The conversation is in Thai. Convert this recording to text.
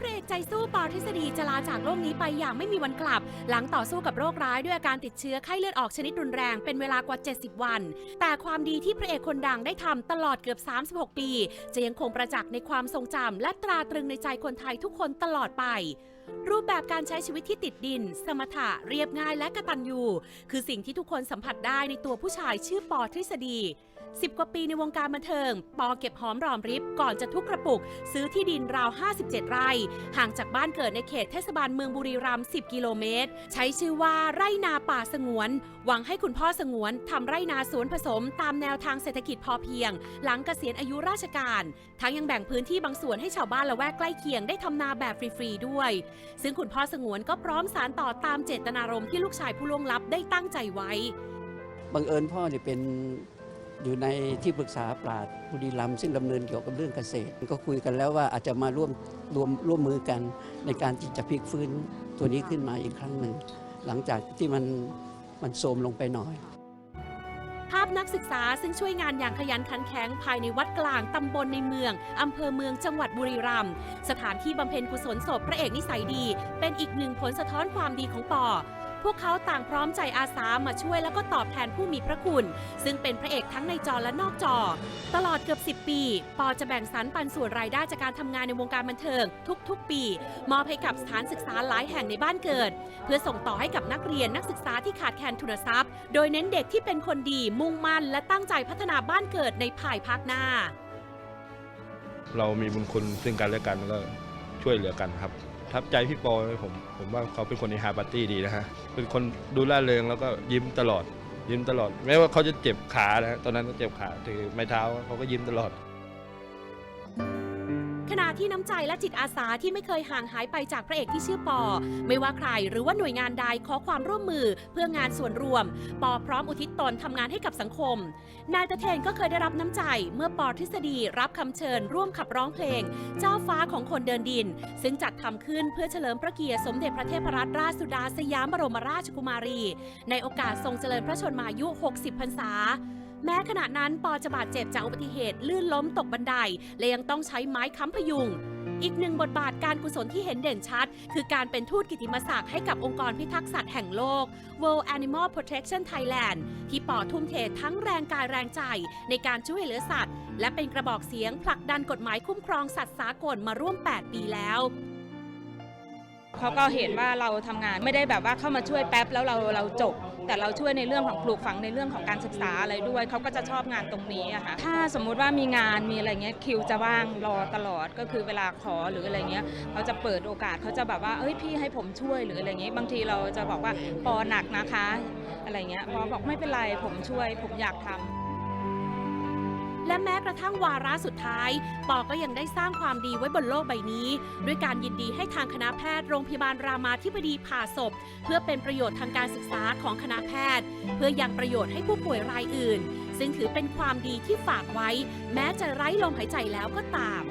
พระเอกใจสู้ปอทฤษฎีจะลาจากโลกนี้ไปอย่างไม่มีวันกลับ หลังต่อสู้กับโรคร้ายด้วยอาการติดเชื้อไข้เลือดออกชนิดรุนแรงเป็นเวลากว่า 70 วัน แต่ความดีที่พระเอกคนดังได้ทำตลอดเกือบ 36 ปี จะยังคงประจักษ์ในความทรงจำและตราตรึงในใจคนไทยทุกคนตลอดไป รูปแบบการใช้ชีวิตที่ติดดิน สมถะเรียบง่ายและกระตัญญูคือสิ่งที่ทุกคนสัมผัสได้ในตัวผู้ชายชื่อปอทฤษฎี 10 กว่าปีในวงการบันเทิง ปอเก็บหอมรอมริบก่อนจะทุกกระปุก ซื้อที่ดินราว 57 ไร่ ห่างจากบ้านเกิดในเขตเทศบาลเมืองบุรีรัมย์ 10 กิโลเมตร ใช้ชื่อว่าไร่นาป่าสงวน หวังให้คุณพ่อสงวนทำไร่นาสวนผสม ตามแนวทางเศรษฐกิจพอเพียง หลังเกษียณอายุราชการ ทั้งยังแบ่งพื้นที่บางส่วนให้ชาวบ้านละแวกใกล้เคียงได้ทำนาแบบฟรีๆด้วยซึ่งคุณพ่อสงวนก็พร้อมสารต่อตามเจตนารมณ์ที่ลูกชายผู้ล่วงลับได้ตั้งใจไว้ บังเอิญพ่อเนี่ยเป็นอยู่ในที่ปรึกษาปราดบุรีรัมย์ซึ่งดำเนินเกี่ยวกับเรื่องเกษตร ก็คุยกันแล้วว่าอาจจะมาร่วมรวมร่วมมือกันในการที่จะพลิกฟื้นตัวนี้ขึ้นมาอีกครั้งหนึ่งหลังจากที่มันมันโทรมลงไปหน่อย ภาพนักศึกษาซึ่งช่วยงานอย่างขยันขันแข็งภายในวัดกลางตำบลในเมืองอำเภอเมืองจังหวัดบุรีรัมย์สถานที่บำเพ็ญกุศลศพพระเอกนิสัยดี เป็นอีกหนึ่งผลสะท้อนความดีของปอ พวกเขาต่างพร้อมใจอาสามาช่วยแล้วก็ตอบแทนผู้มีพระคุณ ซึ่งเป็นพระเอกทั้งในจอและนอกจอ ตลอดเกือบ 10 ปี ปอจะแบ่งสรรปันส่วนรายได้จากการทำงานในวงการบันเทิง ทุกๆ ปี มอบให้กับสถานศึกษาหลายแห่งในบ้านเกิด เพื่อส่งต่อให้กับนักเรียนนักศึกษาที่ขาดแคลนทุนทรัพย์ โดยเน้นเด็กที่เป็นคนดีมุ่งมั่น และตั้งใจพัฒนาบ้านเกิดในภายภาคหน้า เรามีบุญคุณซึ่งกันและกันก็ช่วยเหลือกันครับ ทับใจพี่ปอผมผมว่าเขาเป็นคนในฮาปาร์ตี้ดีนะฮะเป็นคนดูล่าเริงแล้วก็ยิ้มตลอด ยิ้มตลอดแม้ว่าเขาจะเจ็บขานะฮะตอนนั้นก็เจ็บขาถือไม้เท้าเขาก็ยิ้มตลอด ขณะที่น้ำใจและจิตอาสาที่ไม่เคยห่างหายไปจากพระเอกที่ชื่อปอ ไม่ว่าใครหรือว่าหน่วยงานใดขอความร่วมมือเพื่องานส่วนรวม ปอพร้อมอุทิศตนทำงานให้กับสังคม นายตะเทนก็เคยได้รับน้ำใจเมื่อปอทฤษฎีรับคำเชิญ ร่วมขับร้องเพลง เจ้าฟ้าของคนเดินดิน ซึ่งจัดทำขึ้นเพื่อเฉลิมพระเกียรติสมเด็จพระเทพรัตนราชสุดาสยามบรมราชกุมารี ในโอกาสทรงเจริญพระชนมายุ 60 พรรษา แม้ขณะนั้นปอจะบาดเจ็บจากอุบัติเหตุลื่นล้มตกบันได และยังต้องใช้ไม้ค้ำพยุง อีกหนึ่งบทบาทการกุศลที่เห็นเด่นชัด คือการเป็นทูตกิติมศักดิ์ให้กับองค์กรพิทักษ์สัตว์แห่งโลก World Animal Protection Thailand ที่ปอทุ่มเททั้งแรงกายแรงใจในการช่วยเหลือสัตว์ และเป็นกระบอกเสียงผลักดันกฎหมายคุ้มครองสัตว์สากลมาร่วม 8 ปีแล้ว เขาก็เห็นว่าเราทำงานไม่ได้แบบว่าเข้ามาช่วยแป๊บแล้วเราเราจบ แต่เราช่วยในเรื่องของปลูกฝังในเรื่องของการศึกษาอะไรด้วยเขาก็จะชอบงานตรงนี้อะค่ะถ้าสมมุติว่ามีงานมีอะไรเงี้ยคิวจะว่างรอตลอดก็คือเวลาขอหรืออะไรเงี้ยเขาจะเปิดโอกาสเขาจะแบบว่าเอ้ยพี่ให้ผมช่วยหรืออะไรเงี้ยบางทีเราจะบอกว่าปอหนักนะคะ อะไรเงี้ยปอบอกไม่เป็นไรผมช่วยผมอยากทำและแม้ก ระทั่งวาระสุดท้าย ปอก็ยังได้สร้างความดีไว้บนโลกใบนี้ ด้วยการยินดีให้ทางคณะแพทย์โรงพยาบาลรามาธิบดีผ่าศพ เพื่อเป็นประโยชน์ทางการศึกษาของคณะแพทย์ เพื่อยังประโยชน์ให้ผู้ป่วยรายอื่น ซึ่งถือเป็นความดีที่ฝากไว้ แม้จะไร้ลมหายใจแล้วก็ตาม